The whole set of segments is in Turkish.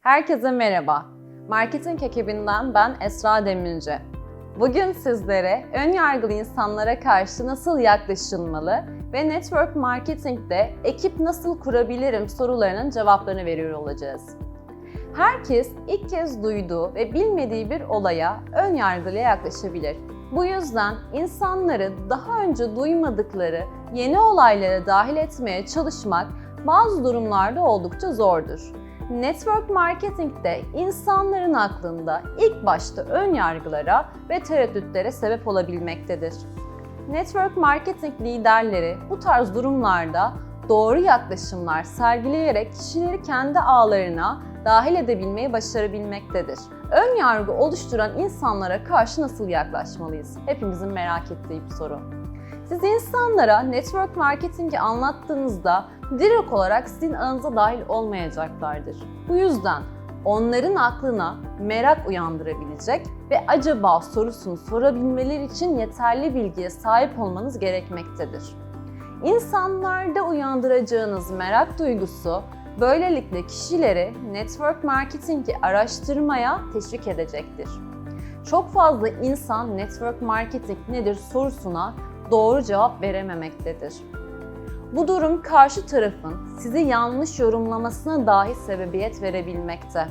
Herkese merhaba. Marketing ekibinden ben Esra Demirci. Bugün sizlere ön yargılı insanlara karşı nasıl yaklaşılmalı ve network marketingde ekip nasıl kurabilirim sorularının cevaplarını veriyor olacağız. Herkes ilk kez duyduğu ve bilmediği bir olaya ön yargılı yaklaşabilir. Bu yüzden insanları daha önce duymadıkları yeni olaylara dahil etmeye çalışmak bazı durumlarda oldukça zordur. Network marketingde insanların aklında ilk başta ön yargılara ve tereddütlere sebep olabilmektedir. Network marketing liderleri bu tarz durumlarda doğru yaklaşımlar sergileyerek kişileri kendi ağlarına dahil edebilmeyi başarabilmektedir. Ön yargı oluşturan insanlara karşı nasıl yaklaşmalıyız? Hepimizin merak ettiği bir soru. Siz insanlara network marketingi anlattığınızda direkt olarak sizin ağınıza dahil olmayacaklardır. Bu yüzden onların aklına merak uyandırabilecek ve acaba sorusunu sorabilmeleri için yeterli bilgiye sahip olmanız gerekmektedir. İnsanlarda uyandıracağınız merak duygusu böylelikle kişileri network marketingi araştırmaya teşvik edecektir. Çok fazla insan network marketing nedir sorusuna doğru cevap verememektedir. Bu durum karşı tarafın sizi yanlış yorumlamasına dahi sebebiyet verebilmekte.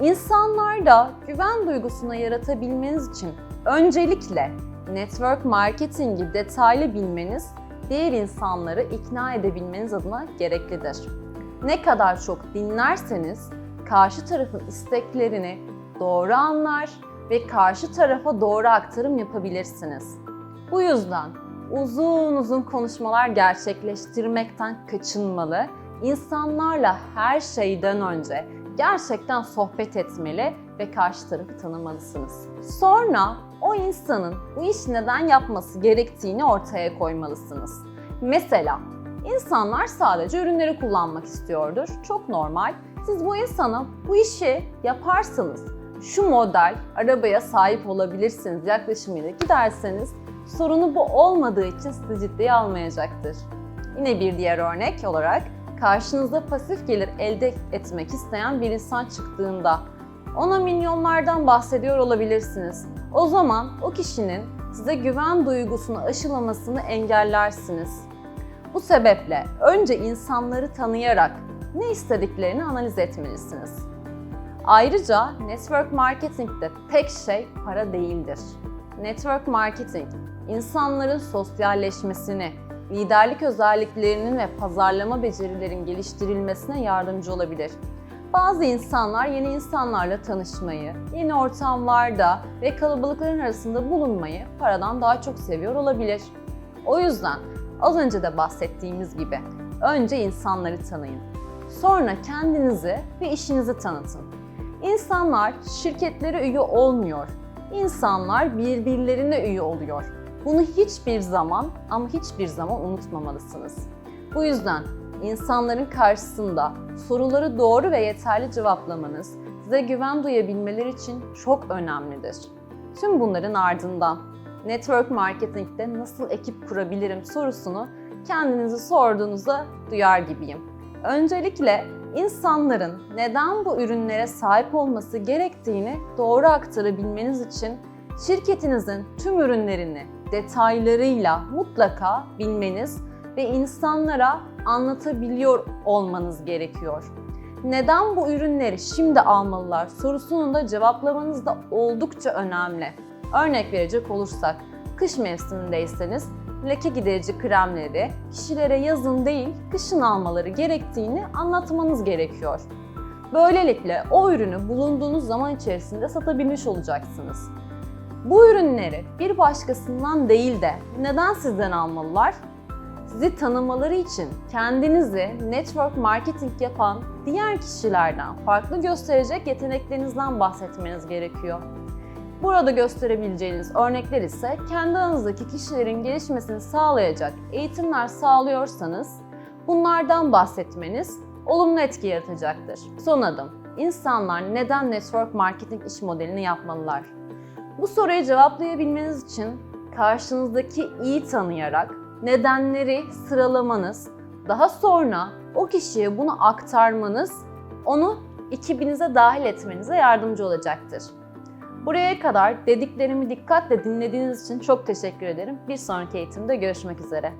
İnsanlarda güven duygusunu yaratabilmeniz için öncelikle network marketingi detaylı bilmeniz diğer insanları ikna edebilmeniz adına gereklidir. Ne kadar çok dinlerseniz karşı tarafın isteklerini doğru anlar ve karşı tarafa doğru aktarım yapabilirsiniz. Bu yüzden uzun uzun konuşmalar gerçekleştirmekten kaçınmalı. İnsanlarla her şeyden önce gerçekten sohbet etmeli ve karşı tarafı tanımalısınız. Sonra o insanın bu işi neden yapması gerektiğini ortaya koymalısınız. Mesela insanlar sadece ürünleri kullanmak istiyordur. Çok normal. Siz bu insana bu işi yaparsanız şu model arabaya sahip olabilirsiniz yaklaşımıyla giderseniz sorunu bu olmadığı için sizi ciddiye almayacaktır. Yine bir diğer örnek olarak karşınıza pasif gelir elde etmek isteyen bir insan çıktığında ona milyonlardan bahsediyor olabilirsiniz. O zaman o kişinin size güven duygusunu aşılamasını engellersiniz. Bu sebeple önce insanları tanıyarak ne istediklerini analiz etmelisiniz. Ayrıca network marketingde tek şey para değildir. Network marketing, insanların sosyalleşmesini, liderlik özelliklerinin ve pazarlama becerilerin geliştirilmesine yardımcı olabilir. Bazı insanlar yeni insanlarla tanışmayı, yeni ortamlarda ve kalabalıkların arasında bulunmayı paradan daha çok seviyor olabilir. O yüzden az önce de bahsettiğimiz gibi önce insanları tanıyın. Sonra kendinizi ve işinizi tanıtın. İnsanlar şirketlere üye olmuyor. İnsanlar birbirlerine üye oluyor. Bunu hiçbir zaman ama hiçbir zaman unutmamalısınız. Bu yüzden insanların karşısında soruları doğru ve yeterli cevaplamanız size güven duyabilmeleri için çok önemlidir. Tüm bunların ardından network marketingde nasıl ekip kurabilirim sorusunu kendinizi sorduğunuzda duyar gibiyim. Öncelikle insanların neden bu ürünlere sahip olması gerektiğini doğru aktarabilmeniz için şirketinizin tüm ürünlerini detaylarıyla mutlaka bilmeniz ve insanlara anlatabiliyor olmanız gerekiyor. Neden bu ürünleri şimdi almalılar sorusunu da cevaplamanız da oldukça önemli. Örnek verecek olursak, kış mevsimindeyseniz leke giderici kremleri kişilere yazın değil kışın almaları gerektiğini anlatmanız gerekiyor. Böylelikle o ürünü bulunduğunuz zaman içerisinde satabilmiş olacaksınız. Bu ürünleri bir başkasından değil de neden sizden almalılar? Sizi tanımaları için kendinizi network marketing yapan diğer kişilerden farklı gösterecek yeteneklerinizden bahsetmeniz gerekiyor. Burada gösterebileceğiniz örnekler ise kendi aranızdaki kişilerin gelişmesini sağlayacak eğitimler sağlıyorsanız bunlardan bahsetmeniz olumlu etki yaratacaktır. Son adım. İnsanlar neden network marketing iş modelini yapmalılar? Bu soruyu cevaplayabilmeniz için karşınızdaki iyi tanıyarak nedenleri sıralamanız, daha sonra o kişiye bunu aktarmanız onu ekibinize dahil etmenize yardımcı olacaktır. Buraya kadar dediklerimi dikkatle dinlediğiniz için çok teşekkür ederim. Bir sonraki eğitimde görüşmek üzere.